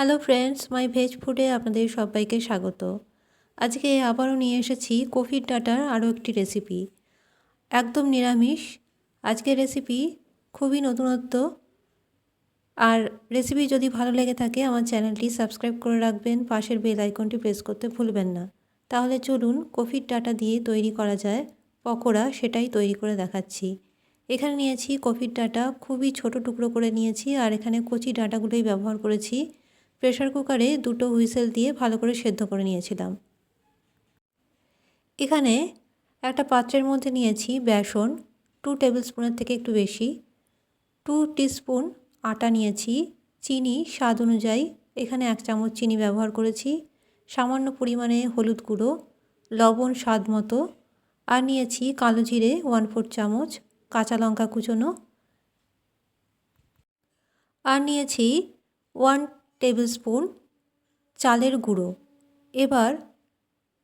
Hello friends মাই veg ফুডে আপনাদের সবাইকে স্বাগত। আজকে আবারও নিয়ে এসেছি কফির ডাটার আরও একটি রেসিপি একদম নিরামিষ। আজকের রেসিপি খুবই নতুনত্ব। আর রেসিপি যদি ভালো লেগে থাকে, আমার চ্যানেলটি সাবস্ক্রাইব করে রাখবেন। পাশের বেল আইকনটি প্রেস করতে ভুলবেন না। তাহলে চলুন কফির ডাটা দিয়ে তৈরি করা যায়। পকোড়া সেটাই তৈরি করে দেখাচ্ছি। এখানে নিয়েছি কফির ডাটা। খুবই ছোট টুকরো করে নিয়েছি। আর এখানে কচি ডাটাগুলোই ব্যবহার করেছি। প্রেশার কুকারে দুটো হুইসেল দিয়ে ভালো করে সেদ্ধ করে নিয়েছিলাম। এখানে একটা পাত্রের মধ্যে নিয়েছি বেসন টু টেবিল স্পুনের থেকে একটু বেশি টু টিস্পুন আটা নিয়েছি, চিনি স্বাদ অনুযায়ী, এখানে এক চামচ চিনি ব্যবহার করেছি, সামান্য পরিমাণে হলুদ গুঁড়ো, লবণ স্বাদ মতো, আর নিয়েছি কালো জিরে ওয়ান ফোর চামচ কাঁচা লঙ্কা কুচনো, আর নিয়েছি ওয়ান টেবিল স্পুন চালের গুঁড়ো। এবার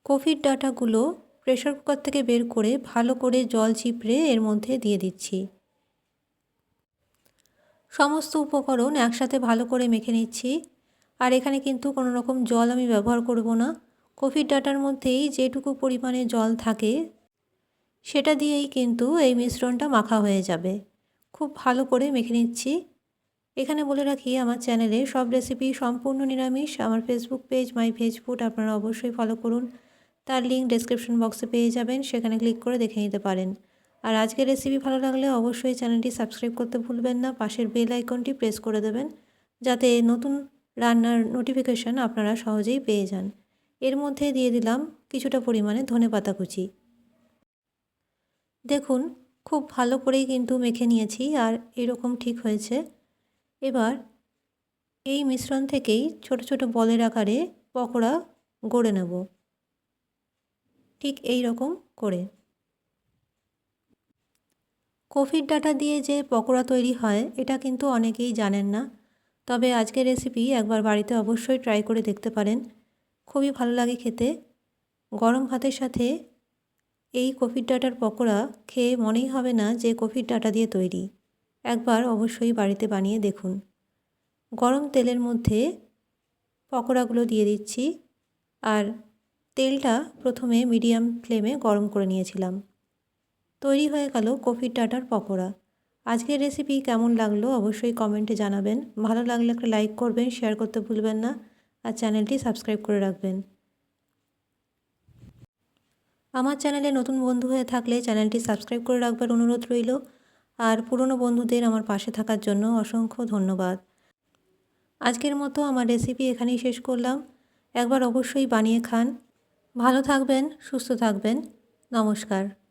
কফির ডাটাগুলো প্রেশার কুকার থেকে বের করে ভালো করে জল চিপড়ে এর মধ্যে দিয়ে দিচ্ছি। সমস্ত উপকরণ একসাথে ভালো করে মেখে নিচ্ছি। আর এখানে কিন্তু কোনো রকম জল আমি ব্যবহার করব না। কফির ডাটার মধ্যেই যেটুকু পরিমাণে জল থাকে, সেটা দিয়েই কিন্তু এই মিশ্রণটা মাখা হয়ে যাবে। খুব ভালো করে মেখে নিচ্ছি। এখানে বলে রাখি, আমার চ্যানেলে সব রেসিপি সম্পূর্ণ নিরামিষ। আমার Facebook page my veg food আপনারা অবশ্যই ফলো করুন। তার লিঙ্ক ডেসক্রিপশন বক্সে পেয়ে যাবেন, সেখানে ক্লিক করে দেখে নিতে পারেন। আর আজকের রেসিপি ভালো লাগলে অবশ্যই চ্যানেলটি সাবস্ক্রাইব করতে ভুলবেন না। পাশের বেল আইকনটি প্রেস করে দেবেন, যাতে নতুন রান্নার নোটিফিকেশান আপনারা সহজেই পেয়ে যান। এর মধ্যে দিয়ে দিলাম কিছুটা পরিমাণে ধনে পাতা কুচি। দেখুন, খুব ভালো করেই কিন্তু মেখে নিয়েছি, আর এরকম ঠিক হয়েছে। এবার এই মিশ্রণ থেকেই ছোট ছোট বলের আকারে পকোড়া গড়ে নেব। ঠিক এই রকম করে। কফির ডাটা দিয়ে যে পকোড়া তৈরি হয়, এটা কিন্তু অনেকেই জানেন না। তবে আজকের রেসিপি একবার বাড়িতে অবশ্যই ট্রাই করে দেখতে পারেন। খুবই ভালো লাগে খেতে। গরম ভাতের সাথে এই কফির ডাটার পকোড়া খেয়ে মনেই হবে না যে কফির ডাটা দিয়ে তৈরি। একবার অবশ্যই বাড়িতে বানিয়ে দেখুন। গরম তেলের মধ্যে পকোড়াগুলো দিয়ে দিচ্ছি আর তেলটা প্রথমে মিডিয়াম ফ্লেমে গরম করে নিয়েছিলাম। তৈরি হয়ে গেল কফির ডাটার পকোড়া। আজকের রেসিপি কেমন লাগল অবশ্যই কমেন্টে জানাবেন। ভালো লাগলে একটা লাইক করবেন, শেয়ার করতে ভুলবেন না আর চ্যানেলটি সাবস্ক্রাইব করে রাখবেন। আমার চ্যানেলে নতুন বন্ধু হয়ে থাকলে চ্যানেলটি সাবস্ক্রাইব করে রাখবার অনুরোধ রইল। আর পুরনো বন্ধুদের আমার পাশে থাকার জন্য অসংখ্য ধন্যবাদ। আজকের মতো আমার রেসিপি এখানেই শেষ করলাম। একবার অবশ্যই বানিয়ে খান। ভালো থাকবেন, সুস্থ থাকবেন। নমস্কার।